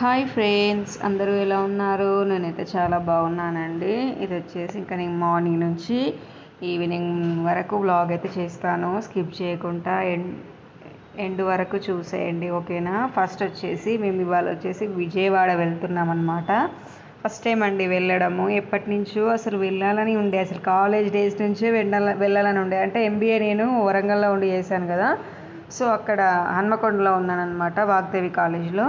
Hi friends అందరూ ఎలా ఉన్నారు? నేనైతే చాలా బాగున్నానండి. ఇది వచ్చేసి ఇంకా నేను మార్నింగ్ నుంచి ఈవినింగ్ వరకు వ్లాగ్ అయితే చేస్తాను. స్కిప్ చేయకుండా ఎండ్ ఎండ్ వరకు చూసేయండి ఓకేనా? ఫస్ట్ వచ్చేసి మేము ఇవాళ వచ్చేసి విజయవాడ వెళ్తున్నాం అనమాట ఫస్ట్ టైం అండి వెళ్ళడము. ఎప్పటి నుంచో అసలు వెళ్ళాలని ఉండే అసలు కాలేజ్ డేస్ నుంచే వెళ్ళాల వెళ్ళాలని ఉండే. అంటే ఎంబీఏ నేను వరంగల్లో ఉండి చేశాను కదా. సో అక్కడ హన్మకొండలో ఉన్నానన్నమాట వాగ్దేవి కాలేజ్లో.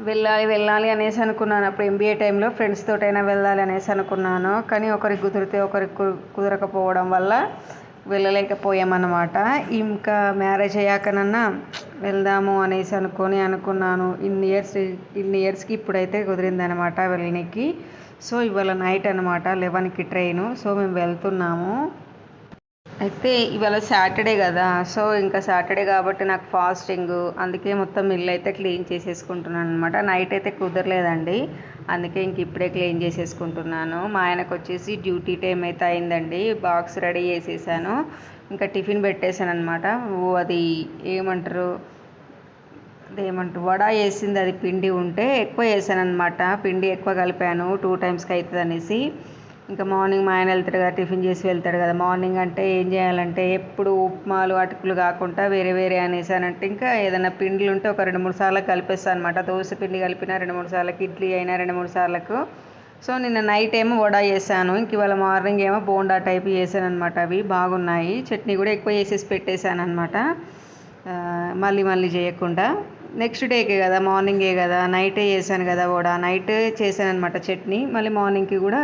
వెళ్ళాలి వెళ్ళాలి అనేసి అనుకున్నాను. అప్పుడు ఎంబీఏ టైంలో ఫ్రెండ్స్ తోటైనా వెళ్ళాలి అనేసి అనుకున్నాను. కానీ ఒకరికి కుదిరితే ఒకరికి కు- కుదరకపోవడం వల్ల వెళ్ళలేకపోయామన్నమాట. ఇంకా మ్యారేజ్ అయ్యాకనన్నా వెళ్దాము అనేసి అనుకొని అనుకున్నాను. ఇన్ని ఇయర్స్ ఇన్ని ఇయర్స్కి ఇప్పుడైతే కుదిరిందనమాట వెళ్ళనికి. సో ఇవాళ నైట్ అనమాట లెవెన్కి ట్రైను సో మేము వెళ్తున్నాము. అయితే ఇవాళ సాటర్డే కదా సో ఇంకా సాటర్డే కాబట్టి నాకు ఫాస్టింగ్ అందుకే మొత్తం ఇల్లు అయితే క్లీన్ చేసేసుకుంటున్నాను అనమాట నైట్ అయితే కుదరలేదండి అందుకే ఇంక ఇప్పుడే క్లీన్ చేసేసుకుంటున్నాను. మా ఆయనకు వచ్చేసి డ్యూటీ టైం అయితే అయిందండి బాక్స్ రెడీ చేసేసాను. ఇంకా టిఫిన్ పెట్టేశాను అనమాట అది ఏమంటారు అదేమంటారు వడ వేసింది అది పిండి ఉంటే ఎక్కువ వేసాను అనమాట పిండి ఎక్కువ కలిపాను టూ టైమ్స్కి అవుతుంది అనేసి ఇంకా మార్నింగ్ మా ఆయన వెళ్తాడు కదా టిఫిన్ చేసి వెళ్తాడు కదా. మార్నింగ్ అంటే ఏం చేయాలంటే ఎప్పుడు ఉప్మాలు అటుకులు కాకుండా వేరే వేరే అనేసానంటే ఇంకా ఏదైనా పిండిలు ఉంటే ఒక రెండు మూడు సార్లు కలిపేస్తాను అనమాట దోశ పిండి కలిపిన రెండు మూడు సార్లకి ఇడ్లీ అయినా రెండు మూడు సార్లకు. సో నిన్న నైట్ ఏమో వడ చేశాను. ఇంక ఇవాళ మార్నింగ్ ఏమో బోండా టైప్ చేశాను అనమాట అవి. బాగున్నాయి. చట్నీ కూడా ఎక్కువ వేసేసి పెట్టేశాను అనమాట మళ్ళీ మళ్ళీ చేయకుండా. నెక్స్ట్ డేకే కదా మార్నింగే కదా. నైటే చేశాను కదా వడ. నైట్ చేశాను అనమాట చట్నీ. మళ్ళీ మార్నింగ్కి కూడా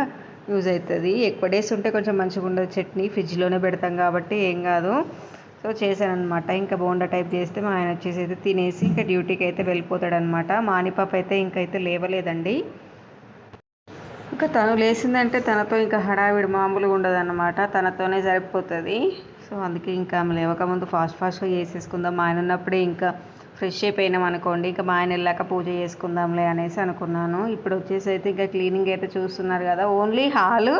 యూజ్ అవుతుంది. ఎక్కువ డేస్ ఉంటే కొంచెం మంచిగా ఉండదు. చట్నీ ఫ్రిడ్జ్లోనే పెడతాం కాబట్టి ఏం కాదు. సో చేశాను అనమాట ఇంకా బోండా టైప్ చేస్తే మా ఆయన వచ్చేసి అయితే తినేసి ఇంకా డ్యూటీకి అయితే వెళ్ళిపోతాడనమాట మానిపాప అయితే ఇంకైతే లేవలేదండి. ఇంకా తను లేచిందంటే తనతో ఇంకా హడావిడి మామూలుగా ఉండదు అనమాట తనతోనే సరిపోతుంది. సో అందుకే ఇంకా ఆమె లేవకముందు ఫాస్ట్ ఫాస్ట్గా చేసేసుకుందాం. మా ఆయన ఉన్నప్పుడే ఇంకా ఫ్రెష్ అయిపోయినాం అనుకోండి ఇంకా మా ఆయన వెళ్ళాక పూజ చేసుకుందాంలే అనేసి అనుకున్నాను. ఇప్పుడు వచ్చేసి అయితే ఇంకా క్లీనింగ్ అయితే చూస్తున్నారు కదా ఓన్లీ హాలు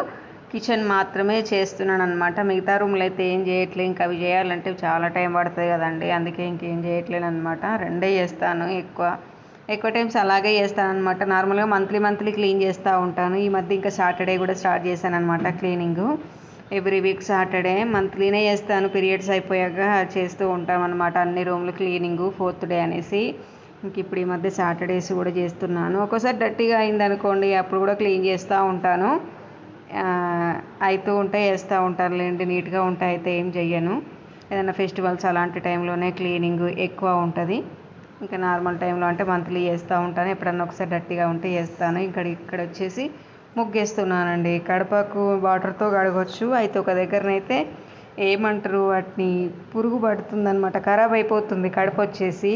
కిచెన్ మాత్రమే చేస్తున్నాను అనమాట మిగతా రూమ్లో అయితే ఏం చేయట్లేదు ఇంకా అవి చేయాలంటే చాలా టైం పడుతుంది కదండి అందుకే ఇంకేం చేయట్లేను అనమాట రెండే చేస్తాను ఎక్కువ. ఎక్కువ టైమ్స్ అలాగే చేస్తాను అనమాట నార్మల్గా మంత్లీ మంత్లీ క్లీన్ చేస్తూ ఉంటాను. ఈ మధ్య ఇంకా సాటర్డే కూడా స్టార్ట్ చేశాను అనమాట క్లీనింగ్. ఎవ్రీ వీక్ సాటర్డే మంత్లీనే చేస్తాను. పీరియడ్స్ అయిపోయాక చేస్తూ ఉంటాం అనమాట అన్ని రూమ్లు క్లీనింగ్ ఫోర్త్ డే అనేసి. ఇంక ఇప్పుడు ఈ మధ్య సాటర్డేస్ కూడా చేస్తున్నాను. ఒక్కోసారి డర్టీగా అయింది అనుకోండి అప్పుడు కూడా క్లీన్ చేస్తూ ఉంటాను. అవుతూ ఉంటే వేస్తూ ఉంటానులేండి. నీట్గా ఉంటే అయితే ఏం చెయ్యను. ఏదైనా ఫెస్టివల్స్ అలాంటి టైంలోనే క్లీనింగ్ ఎక్కువ ఉంటుంది. ఇంకా నార్మల్ టైంలో అంటే మంత్లీ చేస్తూ ఉంటాను. ఎప్పుడన్నా ఒకసారి డర్టీగా ఉంటే చేస్తాను. ఇక్కడ ఇక్కడ వచ్చేసి ముగ్గేస్తున్నానండి. కడపకు వాటర్తో కడగవచ్చు అయితే ఒక దగ్గరనైతే ఏమంటారు? వాటిని పురుగు పడుతుందనమాట ఖరాబ్ అయిపోతుంది కడప వచ్చేసి.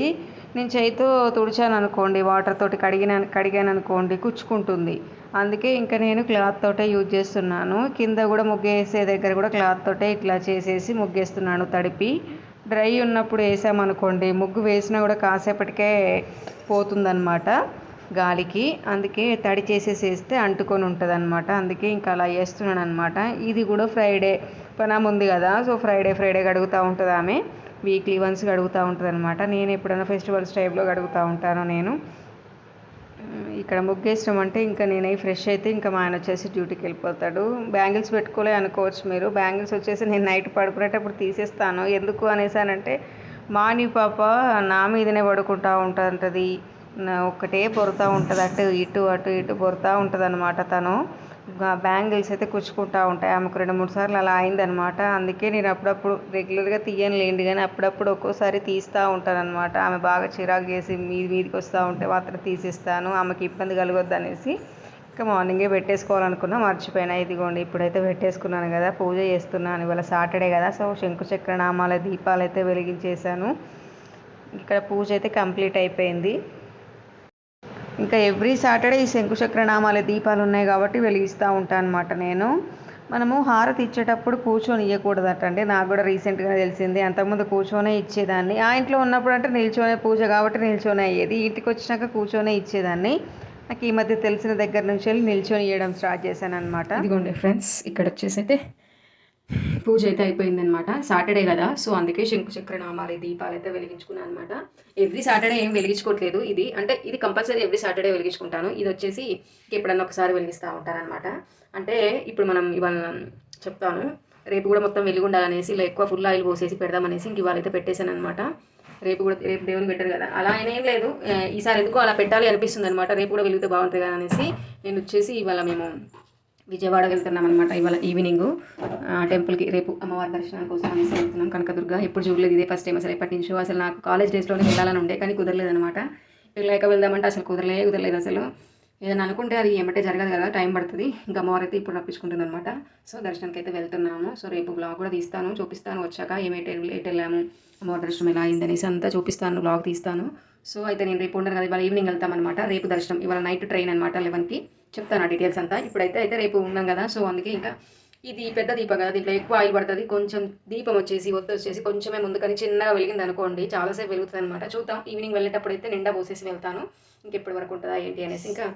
నేను చేయితో తుడిచాను అనుకోండి వాటర్ తోటి కడిగిన కడిగాను అనుకోండి కుచ్చుకుంటుంది. అందుకే ఇంకా నేను క్లాత్ తోటే యూజ్ చేస్తున్నాను. కింద కూడా ముగ్గేసే దగ్గర కూడా క్లాత్ తోటే ఇట్లా చేసేసి ముగ్గేస్తున్నాను తడిపి. డ్రై ఉన్నప్పుడు వేసామనుకోండి ముగ్గు వేసినా కూడా కాసేపటికే పోతుందన్నమాట. గాలికి అందుకే తడి చేసేసి వేస్తే అంటుకొని ఉంటుంది అనమాట అందుకే ఇంకా అలా చేస్తున్నాను అనమాట ఇది కూడా ఫ్రైడే పనం ఉంది కదా సో ఫ్రైడే ఫ్రైడే కడుగుతూ ఉంటుంది ఆమె. వీక్లీ వన్స్ కడుగుతూ ఉంటుంది అనమాట నేను ఎప్పుడైనా ఫెస్టివల్స్ టైంలో కడుగుతూ ఉంటాను నేను. ఇక్కడ ముగ్గేసినాం అంటే ఇంకా నేను ఫ్రెష్ అయితే ఇంకా మా ఆయన వచ్చేసి డ్యూటీకి వెళ్ళిపోతాడు. బ్యాంగిల్స్ పెట్టుకోలే అనుకోవచ్చు మీరు. బ్యాంగిల్స్ వచ్చేసి నేను నైట్ పడుకునేటప్పుడు తీసేస్తాను. ఎందుకు అనేసానంటే మాని పాప నా మీదనే పడుకుంటా ఉంటుంటుంది ఒక్కటే పొరుతూ ఉంటుంది. అటు ఇటు అటు ఇటు పొరుతూ ఉంటుంది అనమాట తను బ్యాంగిల్స్ అయితే కుచ్చుకుంటా ఉంటాయి. ఆమెకు రెండు మూడు సార్లు అలా అయిందనమాట అందుకే నేను అప్పుడప్పుడు రెగ్యులర్గా తీయను లేండి. కానీ అప్పుడప్పుడు ఒక్కోసారి తీస్తూ ఉంటాను అనమాట ఆమె బాగా చిరాకు చేసి మీది మీదికి వస్తూ ఉంటే మాత్రం తీసేస్తాను. ఆమెకి ఇబ్బంది కలగొద్దు అనేసి ఇంకా మార్నింగే పెట్టేసుకోవాలనుకున్నా మర్చిపోయినా. ఇదిగోండి ఇప్పుడైతే పెట్టేసుకున్నాను కదా. పూజ చేస్తున్నాను. ఇవాళ సాటర్డే కదా. సో శంకుచక్ర నామాల దీపాలు అయితే వెలిగించేశాను. ఇక్కడ పూజ అయితే కంప్లీట్ అయిపోయింది. ఇంకా ఎవ్రీ సాటర్డే ఈ శంకుచక్ర నామాల దీపాలు ఉన్నాయి కాబట్టి వెలిగిస్తూ ఉంటాను అనమాట నేను. మనము హారతి ఇచ్చేటప్పుడు కూర్చొని ఇవ్వకూడదట అండి. నాకు కూడా రీసెంట్గా తెలిసింది. అంతకుముందు కూర్చొనే ఇచ్చేదాన్ని. ఆ ఇంట్లో ఉన్నప్పుడు అంటే నిల్చొనే పూజ కాబట్టి నిల్చొనే అయ్యేది. ఇంటికి వచ్చినాక కూర్చొనే ఇచ్చేదాన్ని. నాకు ఈ మధ్య తెలిసిన దగ్గర నుంచి వెళ్ళి నిల్చొని ఇవ్వడం స్టార్ట్ చేశాను అనమాట ఇదిగోండి ఫ్రెండ్స్ ఇక్కడ వచ్చేసి అయితే పూజ అయితే అయిపోయిందనమాట సాటర్డే కదా సో అందుకే శంకు చక్ర దీపాలు అయితే వెలిగించుకున్నాను అనమాట ఎవ్రీ సాటర్డే ఏం వెలిగించుకోవట్లేదు ఇది. అంటే ఇది కంపల్సరీ ఎవ్రీ సాటర్డే వెలిగించుకుంటాను. ఇది వచ్చేసి ఎప్పుడన్నా ఒకసారి వెలిగిస్తూ ఉంటారనమాట అంటే ఇప్పుడు మనం ఇవాళ చెప్తాను రేపు కూడా మొత్తం వెలిగి ఉండాలనేసి ఇలా ఎక్కువ ఫుల్ ఆయిల్ పోసేసి పెడదామనేసి ఇంక ఇవాళ అయితే పెట్టేశాను అనమాట రేపు కూడా రేపు దేవుని పెట్టారు కదా. అలా అయినా ఏం లేదు. ఈసారి ఎందుకో అలా పెట్టాలి అనిపిస్తుంది అనమాట రేపు కూడా వెలిగితే బాగుంటుంది కదా అనేసి నేను వచ్చేసి ఇవాళ మేము విజయవాడ వెళ్తున్నాం అనమాట ఇవాళ ఈవినింగ్. టెంపుల్కి రేపు అమ్మవారి దర్శనం కోసం అనేసి వెళ్తున్నాం. కనకదుర్గ ఎప్పుడు చూడలేదు ఇదే ఫస్ట్ టైం అసలు ఎప్పటి నుంచో. అసలు నాకు కాలేజ్ డేస్లోనే వెళ్ళాలని ఉండే కానీ కుదరలేదు అనమాట వెళ్ళాక వెళ్దామంటే అసలు కుదరలే కుదరలేదు అసలు. ఏదైనా అనుకుంటే అది ఏమంటే జరగదు కదా టైం పడుతుంది. ఇంకా అమ్మవారు అయితే ఇప్పుడు రప్పించుకుంటుంది అనమాట సో దర్శనానికి అయితే వెళ్తున్నాము. సో రేపు బ్లాగ్ కూడా తీస్తాను చూపిస్తాను వచ్చాక ఏమైతే ఎటు వెళ్ళాము అమ్మవారి దర్శనం ఎలా అయిందనేసి అంతా చూపిస్తాను బ్లాగ్ తీస్తాను. సో అయితే నేను రేపు ఉండను కదా ఇవాళ ఈవినింగ్ వెళ్తామన్నమాట. రేపు దర్శనం ఇవాళ నైట్ ట్రైన్ అనమాట లెవెన్కి చెప్తాను ఆ డీటెయిల్స్ అంతా. ఇప్పుడైతే అయితే రేపు ఉన్నాం కదా సో అందుకే ఇంకా ఇది పెద్ద దీపం కదా దీంట్లో ఎక్కువ ఆయిల్ పడుతుంది. కొంచెం దీపం వచ్చేసి ఒత్తి వచ్చేసి కొంచెమే ముందు కానీ చిన్నగా వెలిగింది అనుకోండి చాలాసేపు వెలుగుతుంది అనమాట చూద్దాం ఈవినింగ్ వెళ్ళేటప్పుడు అయితే నిండా పోసేసి వెళ్తాను. ఇంకెప్పటి వరకు ఉంటుందా ఏంటి అనేసి ఇంకా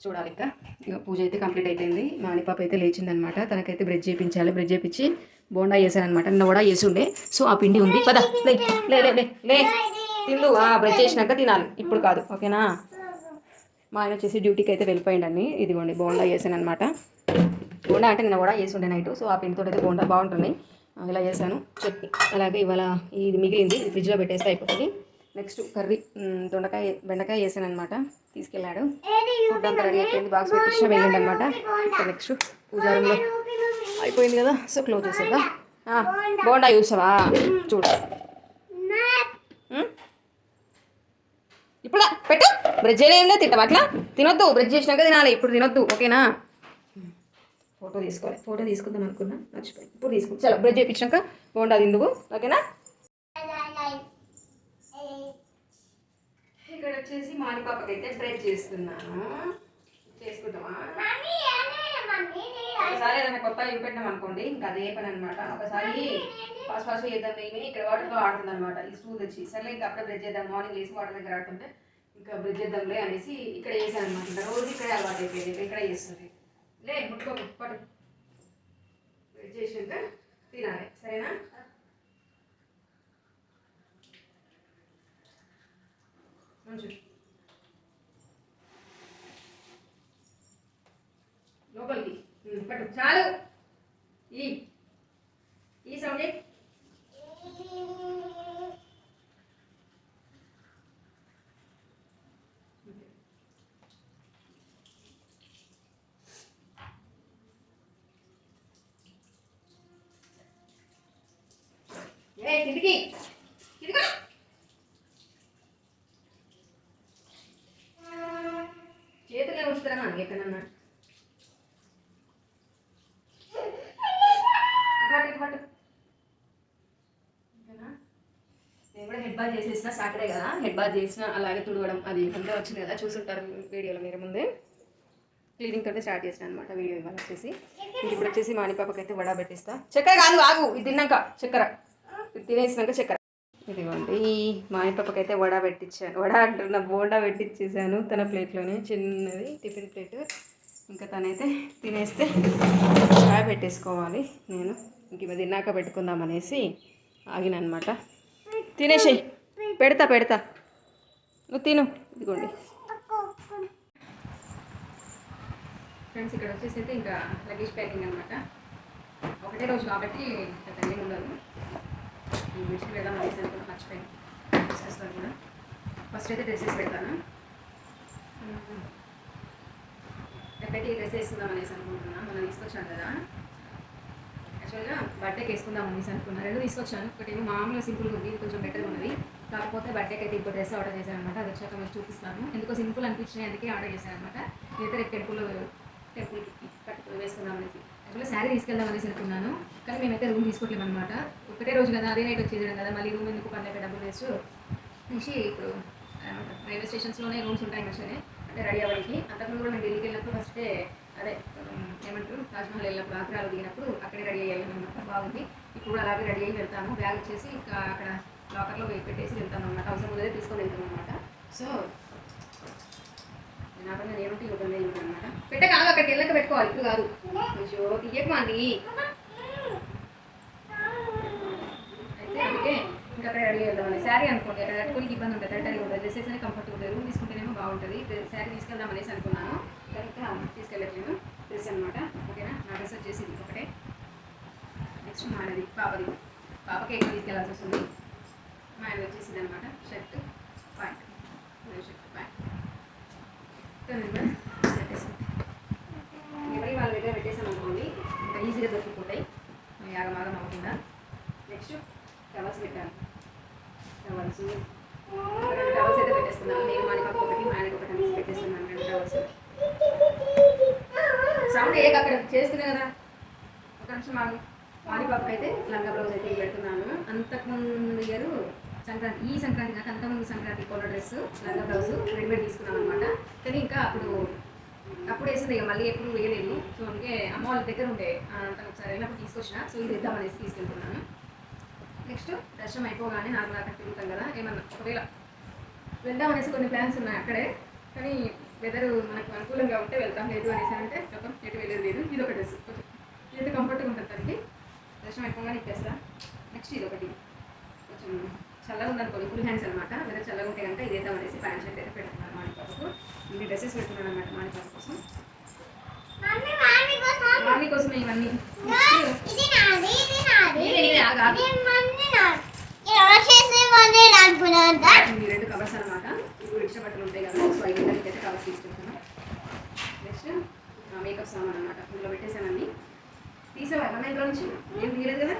చూడాలి ఇంకా. ఇక పూజ అయితే కంప్లీట్ అయిపోయింది. మాణిపాప పాప అయితే లేచిందనమాట తనకైతే బ్రెడ్ చేయించాలి బ్రెడ్ చేయించి బోండా చేశానమాట నిన్న కూడా చేసి ఉండే సో ఆ పిండి ఉంది. పదా లే లే లే లే లే. తిందు. బ్రెడ్ చేసినాక తినాలి. ఇప్పుడు కాదు. ఓకేనా? మా ఆయన వచ్చేసి డ్యూటీకి అయితే వెళ్ళిపోయిండని ఇదిగోండి బోండా చేశాను అనమాట బోండా అంటే నేను కూడా చేసి ఉండే నైట్ సో ఆ పిండితో అయితే బోండా బాగుంటుంది. ఇలా చేశాను. చట్నీ. అలాగే ఇవాళ ఇది మిగిలింది. ఇది ఫ్రిడ్జ్లో పెట్టేస్తే అయిపోతుంది. నెక్స్ట్ కర్రీ దొండకాయ బెండకాయ చేశాను అనమాట తీసుకెళ్ళాడు. ఫుడ్ అంతా రెడీ అయిపోయింది. బాక్స్ పెట్టేసిన వెళ్ళిండి అనమాట నెక్స్ట్ పూజారంలో అయిపోయింది కదా. So close చేసేద్దా. బోండా చూసావా? చూడు మ్? ఇప్పుడు? పెట్టు. బ్రెడ్ చేయలే ఏం లేదు తింటాం అట్లా? తినొద్దు. బ్రెడ్ చేసినాక తినాలి. ఇప్పుడు తినొద్దు. ఓకేనా? ఫోటో తీసుకోవాలి. ఫోటో తీసుకుందాం అనుకున్నా. మర్చిపోయి. ఇప్పుడు తీసుకో చలో బ్రెడ్ చేయించాక బోండా తిందువు. ఓకేనా? ఇక్కడ వచ్చేసి మాడి పాపకి అయితే బ్రెడ్ చేస్తున్నాను చేసుకుంటామా ఒకసారి ఏదైనా కొత్తగా చూపెట్టాం అనుకోండి ఇంకా అదే పని అనమాట ఒకసారి ఫాస్ట్ ఫాస్ట్ చేద్దాం మేమే ఇక్కడ వాటర్లో ఆడుతుంది అనమాట ఈ స్కూల్ వచ్చి సరే ఇంకా అప్పుడే బ్రెడ్ చేద్దాం. మార్నింగ్ లేసి వాటర్ దగ్గర ఆడుతుంటే ఇంకా బ్రెడ్ చేద్దాంలే అనేసి ఇక్కడ చేశాను అనమాట ఇంకా రోజు ఇక్కడే అలవాటు అయిపోయింది. ఇక్కడ చేస్తుంది. లే ముట్టుకో పట్టు. బ్రెడ్ చేసినాక తినాలి. సరేనా? మంచిది Cara, నేను కూడా హెడ్ బాత్ చేసేసిన సాటర్డే కదా. హెడ్ బాత్ చేసిన అలాగే తుడవడం అది అంతా వచ్చింది కదా. చూసుంటారు వీడియోలో మీరు ముందే. క్లీనింగ్ తోటి స్టార్ట్ చేసిన అనమాట వీడియో ఇవాళ వచ్చేసి. ఇంక ఇప్పుడు వచ్చేసి మాణిపాపకి అయితే వడ పెట్టిస్తా. చక్కెర కాదు ఆగు ఇది తిన్నాక చక్కెర. ఇది తినేసినాక చక్కెర. ఇదిగోండి మాణిపాపకి అయితే వడ పెట్టించాను. వడ అంటున్న బోండా పెట్టించేసాను తన ప్లేట్లోనే చిన్నది టిఫిన్ ప్లేట్. ఇంకా తనైతే తినేస్తే చాయ్ పెట్టేసుకోవాలి నేను. ఇంక ఇవి తిన్నాక పెట్టుకుందాం అనేసి ఆగిననమాట తినేసేయి. పెడతా పెడతా. నువ్వు తిను. ఇదిగోండి. ఫ్రెండ్స్ ఇక్కడ వచ్చేసి అయితే ఇంకా లగేజ్ ప్యాకింగ్ అనమాట ఒకటే రోజు కాబట్టి పెద్దగా ఉండదు. ఈ మిషన్ వెళ్దాం అనేసి అనుకున్నా మర్చిపోయి తీసుకొస్తాను కూడా. ఫస్ట్ అయితే డ్రెస్సెస్ పెడతాను. రేపైతే ఈ డ్రెస్ వేసుకుందాం అనేసి అనుకుంటున్నాను మనం తీసుకొచ్చాను కదా. యాక్చువల్గా బర్త్డేకి వేసుకుందాం అనేసి అనుకున్నాను రెండు తీసుకొచ్చాను. ఒకటేమో మామూలుగా సింపుల్గా ఉంది. ఇది కొంచెం బెటర్ ఉన్నది. కాకపోతే బర్త్డేకి అయితే ఇంకో డ్రెస్ ఆర్డర్ చేశాను అనమాట అది వచ్చాక మీకు చూపిస్తాను. ఎందుకో సింపుల్ అనిపించినాయి. అందుకే ఆర్డర్ చేశాను అనమాట నేనైతే రేపు టెంపుల్ టెంపుల్కి కట్టుకుని వేసుకుందాం అనేసి. యాక్చువల్గా శారీ తీసుకెళ్దాం అనేసి అనుకున్నాను. కానీ మేమైతే రూమ్ తీసుకోవట్లేము అనమాట ఒకటే రోజు కదా అదే నైట్ వచ్చేయడం కదా. మళ్ళీ రూమ్ ఎందుకు పని డబ్బులు వేస్ట్. నుంచి ఇప్పుడు రైల్వే స్టేషన్స్లోనే రూమ్స్ ఉంటాయి మంచిగానే అంటే రెడీ అవ్వడానికి. అంతకుముందు కూడా మేము ఢిల్లీకి వెళ్ళినప్పుడు ఫస్టే అదే ఏమంటారు తాజ్మహల్ వెళ్ళినప్పుడు ఆగ్రాలో దిగినప్పుడు అక్కడే రెడీ అయ్యాలన్నమాట బాగుంది. ఇప్పుడు అలాగే రెడీ అయ్యి వెళ్తాము. బ్యాగ్ వచ్చేసి ఇంకా అక్కడ లాకర్లో పెట్టేసి వెళ్తాను అనమాట అవసరం ముందే తీసుకొని వెళ్తాను అనమాట సో నా నేను నేనుంటే ఇవ్వకుండా ఇవ్వడం అనమాట పెట్టే కాదు అక్కడికి వెళ్ళక పెట్టుకోవాలి. ఇప్పుడు కాదు. కొంచెం తీయకమండి అయితే అందుకే ఇంకా అక్కడ రెడీ వెళ్దామని. శారీ అనుకోండి అక్కడ కట్టుకోనికి ఇబ్బంది ఉంటుంది రిటర్న్ ఉండదు. డ్రెస్సెస్ అనేది కంఫర్ట్ ఉండదు తీసుకుంటేనేమో బాగుంటుంది. శారీ తీసుకెళ్దాం అనేసి అనుకున్నాను. డ్రెస్ అనమాట ఓకేనా? నా డ్రెస్ వచ్చేసి ఇది ఒకటే. నెక్స్ట్ మాది పాపది. పాపకి ఎక్కువ తీసుకెళ్ళాల్సి వస్తుంది? మా ఆయన వచ్చేసి అనమాట షర్ట్ ప్యాంట్ షర్ట్ ప్యాంట్ ఎవరి వాళ్ళ దగ్గర పెట్టేసాం అనుకోండి ఇంకా ఈజీగా దొరుకుతుంటాయి యాగమాగం అవ్వకుండా. నెక్స్ట్ టవల్స్ పెట్టాను టవల్స్ టవల్స్ అయితే పెట్టేస్తున్నాను నేను మనకి ఒకటి మా ఆయనకి ఒకటి అనేసి పెట్టేస్తున్నాను రెండు టవల్స్ శ్రావణ ఏక అక్కడ చేస్తున్నా కదా. ఒక నిమిషం ఆగి. మానిపాపకి అయితే లంగా బ్లౌజ్ అయితే పెడుతున్నాను. అంతకుముందు ఇయర్ సంక్రాంతి ఈ సంక్రాంతి కాక అంతకుముందు సంక్రాంతి కొన్న డ్రెస్ లంగా బ్లౌజ్ రెడీమేడ్ తీసుకున్నాను అనమాట కానీ ఇంకా అప్పుడు అప్పుడు వేసింది ఇక మళ్ళీ ఎప్పుడు వేయలేదు. సో అందుకే అమ్మ వాళ్ళ దగ్గర ఉండే అంత తను ఒకసారి వెళ్ళినప్పుడు తీసుకొచ్చిన. సో ఇది ఇద్దామనేసి తీసుకెళ్తున్నాను. నెక్స్ట్ దర్శనం అయిపోగానే నాకు అక్కడ తిరుగుతాం కదా. ఏమన్నా ఒకవేళ వెళ్దాం అనేసి కొన్ని ప్లాన్స్ ఉన్నాయి అక్కడే. కానీ వెదర్ మనకు అనుకూలంగా ఉంటే వెళ్తాం లేదు అనేసి అంటే చెప్పం ఎటు వెళ్ళేది లేదు. ఇది ఒక డ్రెస్ కొంచెం ఇది కంఫర్ట్గా ఉంటుంది తనకి దర్శనం అయిపోగానే ఇచ్చేస్తా. నెక్స్ట్ ఇది ఒకటి కొంచెం చల్లగా ఉందనుకోండి ఫుల్ హ్యాండ్స్ అనమాట వెదర్ చల్లగా ఉంటే కనుక ఇది వేద్దాం అనేసి ప్యాంట్ షర్ట్ అయితే పెడుతున్నాను మాణిపాపకు ఇన్ని డ్రెస్సెస్ పెడుతున్నాను అనమాట మాణిపాప కోసం. కోసం? మార్ని కోసమే ఇవన్నీ. రెండు కవర్స్ అనమాట ఇష్ట బట్టలు ఉంటాయి కదా. సో ఐదు అయితే కవర్స్ తీసుకుంటున్నాను. నెక్స్ట్ మేకప్ సామాన్ అనమాట ఇందులో పెట్టేసానండి తీసావా? మన ఇంట్లో నుంచి? ఏం తీయలేదు కదా?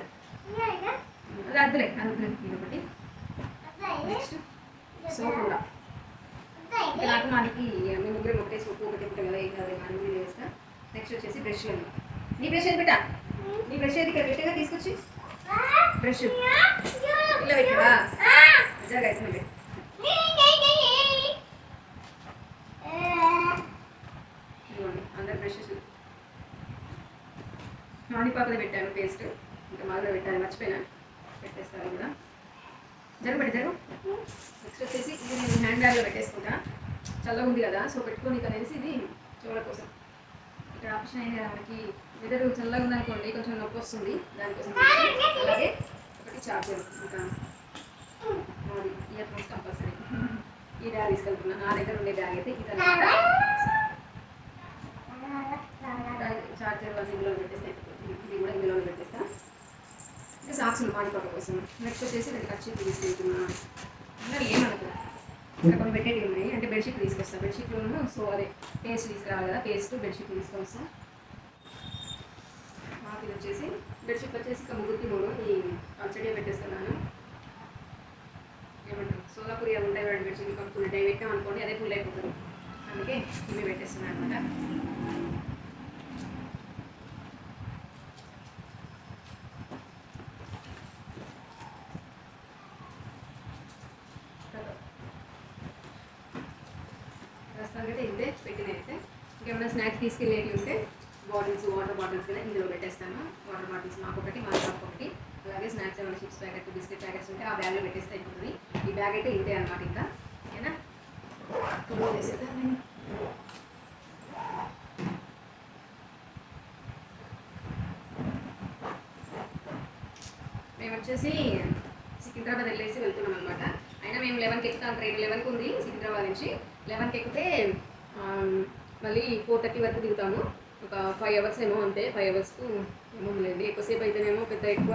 అది అద్దులే అది వద్దులే ఇది ఒకటి. నెక్స్ట్ సోప్ కూడా. ఇంకా నాకు మనకి మేము ముగ్గురు ఒకటే సోపు ఒకటి ఉంటాం కదా. ఏం కాదు ఇది వేస్తా. నెక్స్ట్ వచ్చేసి బ్రష్ నీ బ్రష్ ఏది పెట్టా? నీ బ్రష్ ఏది ఇక్కడ? పెట్టగా తీసుకొచ్చి? బ్రష్ ఇలా పెట్టావా? నిజంగా అయితే మళ్ళీ ఇదిగోండి అందరు బ్రషెస్ మామిడిపాకలో పెట్టాను పేస్ట్ ఇంకా మాలో పెట్టాను మర్చిపోయినాను పెట్టేస్తాను కూడా. జరగబడి జరుగు. నెక్స్ట్ వచ్చేసి ఇది నేను హ్యాండ్ బ్యాగ్లో పెట్టేసుకుంటా. చల్లగా ఉంది కదా సో పెట్టుకోనికి అనేసి ఇది చూడ కోసం. ఇక్కడ ఆప్షన్ అయింది కదా మనకి. వెదర్ చల్లగా ఉందనుకోండి కొంచెం నొప్పి వస్తుంది. దానికోసం అలాగే ఒకటి చార్జర్ ఇంకా ఇయర్ ఫోన్స్ కంపల్సరీ ఈ బ్యాగ్ తీసుకెళ్తున్నా. నా దగ్గర ఉండే బ్యాగ్ అయితే ఇది చార్జర్ అన్ని ఇందులో పెట్టేస్తే అయిపోతుంది. ఇది కూడా ఇందులో పెట్టేస్తా ఇంకా సాక్స్ మాడిపాక కోసం. నెక్స్ట్ వచ్చేసి రెండు ఖర్చు తీసుకెళ్తున్నా అందరూ ఏమనుకో ఇక్కడ కొన్ని పెట్టేవి ఉన్నాయి. అంటే బెడ్షీట్ తీసుకొస్తా. బెడ్షీట్లో సో అదే పేస్ట్ తీసుకురావాలి కదా పేస్ట్ బెడ్షీట్ తీసుకొస్తా. మాకు వచ్చేసి బెడ్షీట్ వచ్చేసి ఇంకా ముగ్గురికి మూడు ఈ పచ్చడి పెట్టేస్తున్నాను. ఏమంటారు? సోలాపూరి అవి ఉంటాయి రెండు బెడ్షీట్లు ఫుల్ డే పెట్టాం అనుకోండి అదే ఫుల్ అయిపోతుంది. అందుకే ఇవి పెట్టేస్తున్నాను అనమాట ప్రస్తుతానికైతే ఇదే పెట్టినైతే ఇంకేమైనా స్నాక్స్ తీసుకెళ్ళేవి ఉంటే బాటిల్స్ వాటర్ బాటిల్స్ కదా ఇందులో పెట్టేస్తాను. వాటర్ బాటిల్స్ మాకు ఒకటి మా షాప్ ఒకటి. అలాగే స్నాక్స్ ఏమైనా చిప్స్ ప్యాకెట్ బిస్కెట్ ప్యాకెట్స్ ఉంటే ఆ బ్యాగ్లో పెట్టేస్తే అయిపోతుంది. ఈ బ్యాగ్ అయితే ఇంతే అనమాట ఇంకా. ఓకేనా? మేము వచ్చేసి సికింద్రాబాద్ వెళ్ళేసి వెళ్తున్నాం అనమాట అయినా మేము లెవెన్కి ఎక్కుతాం ట్రైన్ లెవెన్కి ఉంది సికింద్రాబాద్ నుంచి లెవెన్కి ఎక్కితే మళ్ళీ ఫోర్ థర్టీ వరకు దిగుతాము ఒక ఫైవ్ అవర్స్ ఏమో అంతే ఫైవ్ అవర్స్కు ఏమో లేదు ఎక్కువసేపు అయితేనేమో పెద్ద ఎక్కువ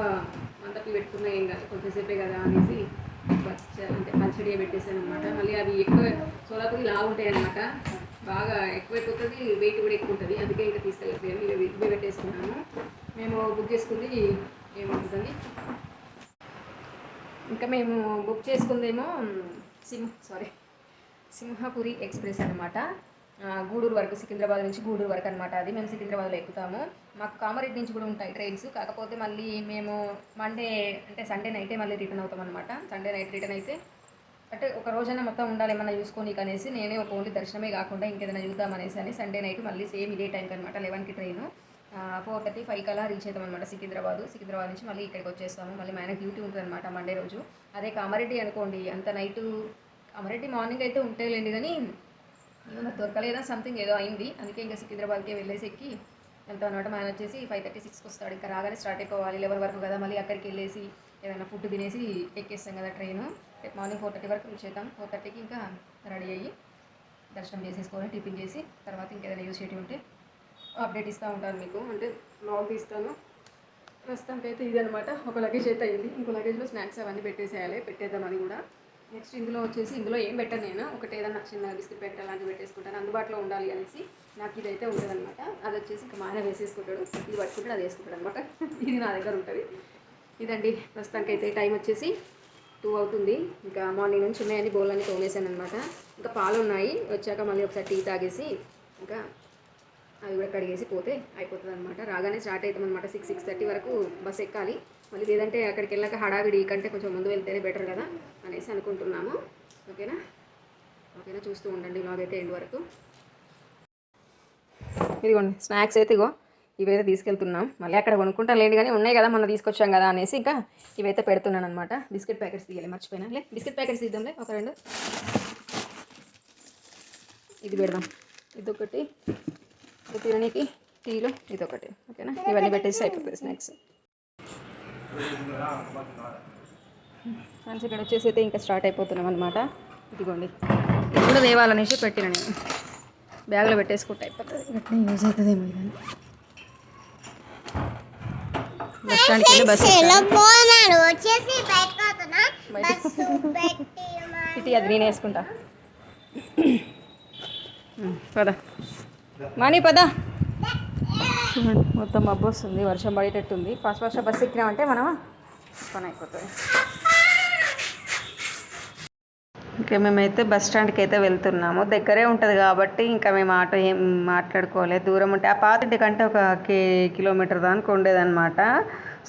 మంతపి పెట్టుకున్నా ఏం కాదు కొంచెంసేపే కదా అనేసి అంటే పచ్చడి పెట్టేసాను అనమాట మళ్ళీ అవి ఎక్కువ సోలాపూరి లా ఉంటాయి అనమాట బాగా ఎక్కువైపోతుంది వెయిట్ కూడా ఎక్కువ ఉంటుంది. అందుకే ఇంకా తీసుకెళ్ళట్లేదు. ఇవి పెట్టేసుకున్నాము మేము బుక్ చేసుకుంది ఏమవుతుంది? ఇంకా మేము బుక్ చేసుకుందేమో సిమ్ సారీ. సింహపురి ఎక్స్ప్రెస్ అనమాట గూడూరు వరకు సికింద్రాబాద్ నుంచి గూడూరు వరకు అనమాట అది. మేము సికింద్రాబాద్లో ఎక్కుతాము. మాకు కామారెడ్డి నుంచి కూడా ఉంటాయి ట్రైన్స్. కాకపోతే మళ్ళీ మేము మండే అంటే సండే నైటే మళ్ళీ రిటర్న్ అవుతాం అనమాట సండే నైట్ రిటర్న్ అయితే అంటే ఒక రోజైనా మొత్తం ఉండాలి ఏమన్నా చూసుకోనీకి అనేసి నేనే ఒక ఓన్లీ దర్శనమే కాకుండా ఇంకేదైనా చూద్దాం అనేసి అని సండే నైట్ మళ్ళీ సేమ్ ఇదే టైంకి అనమాట లెవెన్కి ట్రైన్. ఫోర్ థర్టీ ఫైవ్ కల్లా రీచ్ అవుతాం అనమాట సికింద్రాబాద్. సికింద్రాబాద్ నుంచి మళ్ళీ ఇక్కడికి వచ్చేస్తాము. మళ్ళీ మా ఆయన డ్యూటీ ఉంటుంది అనమాట మండే రోజు. అదే కామారెడ్డి అనుకోండి అంత నైట్ అమరెడ్డి మార్నింగ్ అయితే ఉంటేలేండి కానీ దొరకలేదా? సంథింగ్ ఏదో అయింది. అందుకే ఇంకా సికింద్రాబాద్కి వెళ్ళేసి ఎక్కి వెళ్తాం అనమాట మా ఆయన వచ్చేసి ఫైవ్ థర్టీ సిక్స్కి వస్తాడు. ఇంకా రాగానే స్టార్ట్ అయిపోవాలి. లెవెన్ వరకు కదా మళ్ళీ అక్కడికి వెళ్ళేసి ఏదైనా ఫుడ్ తినేసి ఎక్కేస్తాం కదా ట్రైన్ రేపు మార్నింగ్ ఫోర్ థర్టీ వరకు రీచ్ అవుతాం. ఫోర్ థర్టీకి ఇంకా రెడీ అయ్యి దర్శనం చేసేసుకొని టిఫిన్ చేసి తర్వాత ఇంకేదైనా యూజ్ చేయటం ఉంటే అప్డేట్ ఇస్తూ ఉంటాను మీకు. అంటే బ్లాగ్ తీస్తాను. ప్రస్తుతానికి అయితే ఇది అనమాట ఒక లగేజ్ అయితే అయింది. ఇంకో లగేజ్లో స్నాక్స్ అవన్నీ పెట్టేసేయాలి. పెట్టేద్దాం అది కూడా. నెక్స్ట్ ఇందులో వచ్చేసి ఇందులో ఏం పెట్టను నేను. ఒకటి ఏదైనా చిన్న బిస్కెట్ ప్యాకెట్ అలాంటివి పెట్టేసుకుంటాను. అందుబాటులో ఉండాలి అనేసి నాకు ఇదైతే ఉంటుంది అనమాట అది వచ్చేసి ఇంకా మా ఆయన వేసేసుకుంటాడు. ఇది పట్టుకుంటాడు అది వేసుకుంటాడు అనమాట ఇది నా దగ్గర ఉంటుంది. ఇదండి. ప్రస్తుతానికి అయితే టైం వచ్చేసి టూ అవుతుంది. ఇంకా మార్నింగ్ నుంచి ఉన్నాయని బౌలన్నీ తోమేశాను అనమాట ఇంకా పాలు ఉన్నాయి. వచ్చాక మళ్ళీ ఒకసారి టీ తాగేసి ఇంకా అవి కూడా కడిగేసి పోతే అయిపోతుంది అనమాట రాగానే స్టార్ట్ అవుతాం అనమాట సిక్స్ సిక్స్ థర్టీ వరకు బస్ ఎక్కాలి. మళ్ళీ లేదంటే అక్కడికి వెళ్ళాక హడావిడి కంటే కొంచెం ముందు వెళ్తేనే బెటర్ కదా అనేసి అనుకుంటున్నాము. ఓకేనా? ఓకేనా? చూస్తూ ఉండండి బ్లాగ్ అయితే ఎండ్ వరకు. ఇదిగోండి స్నాక్స్ అయితే ఇగో ఇవైతే తీసుకెళ్తున్నాం. మళ్ళీ అక్కడ కొనుక్కుంటా లేండి కానీ ఉన్నాయి కదా మొన్న తీసుకొచ్చాం కదా అనేసి ఇంకా ఇవైతే పెడుతున్నాను అనమాట బిస్కెట్ ప్యాకెట్స్ తీయాలి మర్చిపోయినా? లే బిస్కెట్ ప్యాకెట్స్ తీద్దాంలే ఒక రెండు. ఇది పెడదాం ఇదొకటి. తినడానికి టీలు ఇదొకటి. ఓకేనా? ఇవన్నీ పెట్టేసి అయిపోతుంది స్నాక్స్ ఫ్రెండ్స్ ఇక్కడ వచ్చేసి అయితే ఇంకా స్టార్ట్ అయిపోతున్నాం అనమాట ఇదిగోండి. ఇది కూడా తేవాలనేసి పెట్టిన నేను. బ్యాగ్లో పెట్టేసుకుంటే అయిపోతుంది. ఇట్లా యూజ్ అవుతుందేమో ఇదని. బస్ స్టాండ్కి వెళ్ళి బస్ ఇటు అది నేను వేసుకుంటా. పద. మనీ పద. చూడండి మొత్తం మబ్బు వస్తుంది వర్షం పడేటట్టుంది. ఫస్ట్ ఫస్ట్ బస్సు ఎక్కినామంటే మనం పని అయిపోతుంది. ఇంకా మేమైతే బస్ స్టాండ్కి అయితే వెళ్తున్నాము. దగ్గరే ఉంటుంది కాబట్టి ఇంకా మేము ఆటో ఏం మాట్లాడుకోలేదు. దూరం ఉంటే ఆ పాత ఇంటి కంటే ఒక కే కిలోమీటర్ దానికి ఉండేదన్నమాట.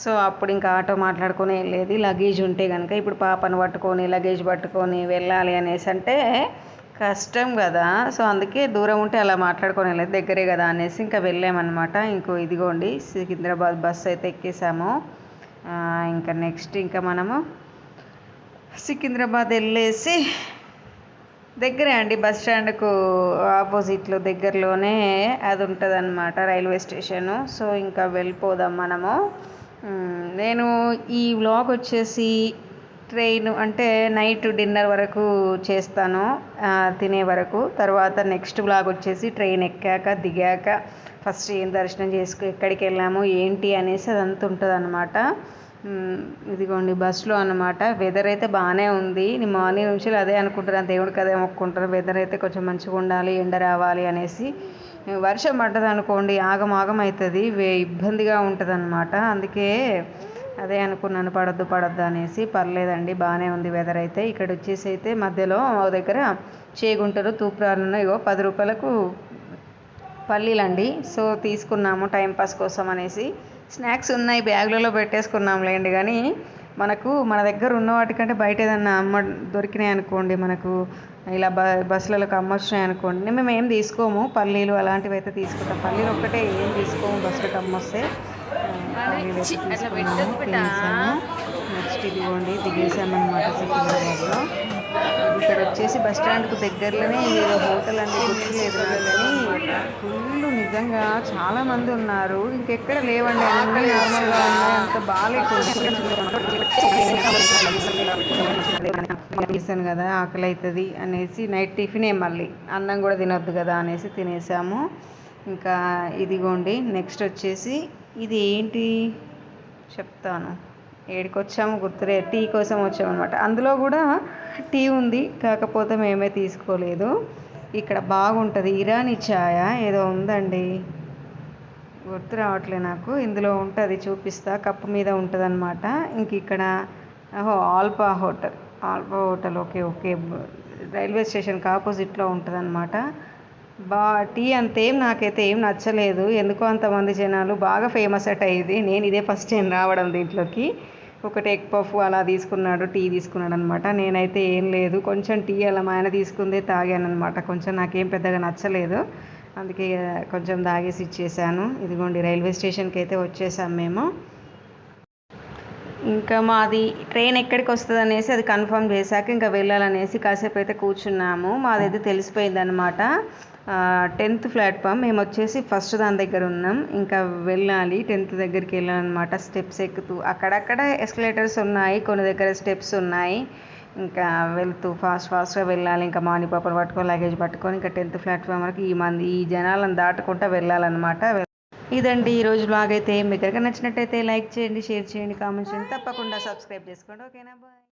సో అప్పుడు ఇంకా ఆటో మాట్లాడుకొని వెళ్ళేది లగేజ్ ఉంటే కనుక ఇప్పుడు పాపను పట్టుకొని లగేజ్ పట్టుకొని వెళ్ళాలి అనేసి అంటే కష్టం కదా. సో అందుకే దూరం ఉంటే అలా మాట్లాడుకొని వెళ్ళేది దగ్గరే కదా అనేసి ఇంకా వెళ్ళామన్నమాట. ఇంకో ఇదిగోండి సికింద్రాబాద్ బస్ అయితే ఎక్కేసాము. ఇంకా నెక్స్ట్ ఇంకా మనము సికింద్రాబాద్ వెళ్ళేసి దగ్గరే అండి బస్ స్టాండ్కు ఆపోజిట్లో దగ్గరలోనే అది ఉంటుంది అనమాట రైల్వే స్టేషను. సో ఇంకా వెళ్ళిపోదాం మనము. నేను ఈ వ్లాగ్ వచ్చేసి ట్రైన్ అంటే నైట్ డిన్నర్ వరకు చేస్తాను తినే వరకు. తర్వాత నెక్స్ట్ బ్లాగ్ వచ్చేసి ట్రైన్ ఎక్కాక దిగాక ఫస్ట్ ఏం దర్శనం చేసుకు ఎక్కడికి వెళ్ళాము ఏంటి అనేసి అదంతా ఉంటుంది అనమాట ఇదిగోండి బస్సులో అనమాట వెదర్ అయితే బాగానే ఉంది. నేను మార్నింగ్ నుంచి అదే అనుకుంటున్నాను దేవుడికి అదే మొక్కుంటాను వెదర్ అయితే కొంచెం మంచిగా ఉండాలి ఎండ రావాలి అనేసి. వర్షం పడ్డది అనుకోండి ఆగమాగం అవుతుంది వే ఇబ్బందిగా ఉంటుంది అనమాట అందుకే అదే అనుకున్నాను పడద్దు పడద్దు అనేసి. పర్లేదండి బాగానే ఉంది వెదర్ అయితే. ఇక్కడ వచ్చేసి అయితే మధ్యలో మా దగ్గర చేగుంటలు తూప్రాలు ఇగో పది రూపాయలకు పల్లీలండి. సో తీసుకున్నాము టైంపాస్ కోసం అనేసి. స్నాక్స్ ఉన్నాయి బ్యాగులలో పెట్టేసుకున్నాంలేండి. కానీ మనకు మన దగ్గర ఉన్న వాటికంటే బయట ఏదన్నా అమ్మ దొరికినాయి అనుకోండి మనకు ఇలా బ బస్సులకు అమ్మొచ్చినాయి అనుకోండి మేము ఏం తీసుకోము. పల్లీలు అలాంటివి అయితే తీసుకుంటాం. పల్లీలు ఒక్కటే ఏం తీసుకోము బస్సులకు అమ్మొస్తే. నెక్స్ట్ ఇదిగోండి దిగేసామన్నమాట సికింద్రాబాద్లో. ఇక్కడ వచ్చేసి బస్ స్టాండ్కు దగ్గరలోనే ఏదో హోటల్ అండి గుర్తులేదు కానీ ఫుల్ నిజంగా చాలా మంది ఉన్నారు. ఇంకెక్కడ లేవండి అన్నీ నార్మల్గా ఉన్నాయి. అంత బాగాలేకుండా కదా ఆకలి అవుతుంది అనేసి నైట్ టిఫినే మళ్ళీ. అన్నం కూడా తినొద్దు కదా అనేసి తినేసాము. ఇంకా ఇదిగోండి నెక్స్ట్ వచ్చేసి ఇది ఏంటి చెప్తాను. ఏడికి వచ్చాము గుర్తులే టీ కోసం వచ్చామన్నమాట. అందులో కూడా టీ ఉంది కాకపోతే మేమే తీసుకోలేదు. ఇక్కడ బాగుంటుంది. ఇరానీ ఛాయ ఏదో ఉందండి. గుర్తు రావట్లే నాకు. ఇందులో ఉంటుంది చూపిస్తా. కప్పు మీద ఉంటుంది అనమాట ఇంక ఇక్కడ ఓహో Alpha hotel. Alpha hotel okay okay. Railway స్టేషన్కి ఆపోజిట్లో ఉంటుంది అనమాట బా టీ అంతేం నాకైతే ఏం నచ్చలేదు. ఎందుకో అంతమంది జనాలు బాగా ఫేమస్ అట ఇది. నేను ఇదే ఫస్ట్ టైం రావడం దీంట్లోకి. ఒకటి ఎగ్ పఫ్ అలా తీసుకున్నాడు టీ తీసుకున్నాడు అనమాట నేనైతే ఏం లేదు. కొంచెం టీ అలా మా ఆయన తీసుకుందే తాగాను అనమాట కొంచెం నాకేం పెద్దగా నచ్చలేదు. అందుకే కొంచెం తాగేసి ఇచ్చేసాను. ఇదిగోండి రైల్వే స్టేషన్కి అయితే వచ్చేసాం మేము. ఇంకా మాది ట్రైన్ ఎక్కడికి వస్తుంది అనేసి అది కన్ఫర్మ్ చేశాక ఇంకా వెళ్ళాలనేసి కాసేపు అయితే కూర్చున్నాము. మాదైతే తెలిసిపోయింది అనమాట టెన్త్ ప్లాట్ఫామ్. మేము వచ్చేసి ఫస్ట్ దాని దగ్గర ఉన్నాం. ఇంకా వెళ్ళాలి టెన్త్ దగ్గరికి వెళ్ళాలన్నమాట. స్టెప్స్ ఎక్కుతూ అక్కడక్కడ ఎస్కలేటర్స్ ఉన్నాయి కొన్ని దగ్గర స్టెప్స్ ఉన్నాయి. ఇంకా వెళ్తూ ఫాస్ట్ ఫాస్ట్గా వెళ్ళాలి. ఇంకా మాని పాపలు పట్టుకొని లగేజ్ పట్టుకొని ఇంకా టెన్త్ ప్లాట్ఫామ్ వరకు ఈ మంది ఈ జనాలను దాటుకుంటూ వెళ్ళాలన్నమాట. ఇదండి ఈరోజు బ్లాగ్ అయితే. మీకు కనుక నచ్చినట్టయితే లైక్ చేయండి షేర్ చేయండి కామెంట్ చేయండి. తప్పకుండా సబ్స్క్రైబ్ చేసుకోండి. ఓకేనా? బాయ్.